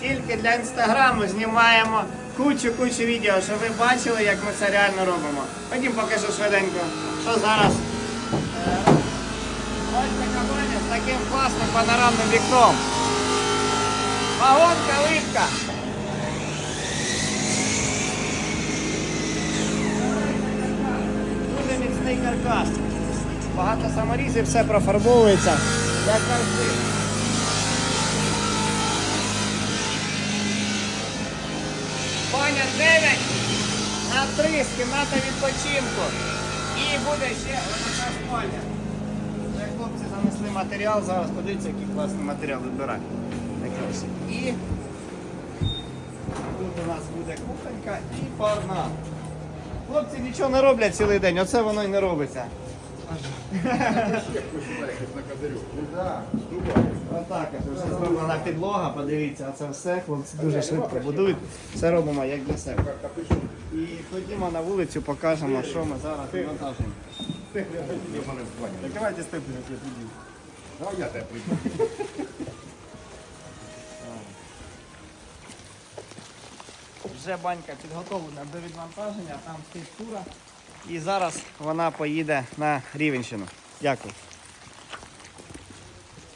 тільки для інстаграму знімаємо кучу-кучу відео, щоб ви бачили, як ми це реально робимо. Ходім покажу швиденько, що зараз. Е, Ось така баня з таким класним панорамним вікном. Вагонка липка. Дуже міцний каркас. Багато саморізів, все профарбовується. Як завжди. 9 на 3 з кімната відпочинку. І буде ще одна спальня. Це хлопці занесли матеріал, зараз подивіться, який класний матеріал вибирати. І тут у нас буде кухонька і парна. Хлопці нічого не роблять цілий день, оце воно й не робиться. Ось зроблена підлога, подивіться, а це все, хлопці дуже швидко будують. Все робимо як для себе. І ходімо на вулицю, покажемо, що ми зараз вивантажуємо. Давайте степлення я підійду. А я те прийду. Вже банька підготовлена до відвантаження, там стоїть тура. І зараз вона поїде на Рівенщину. Дякую.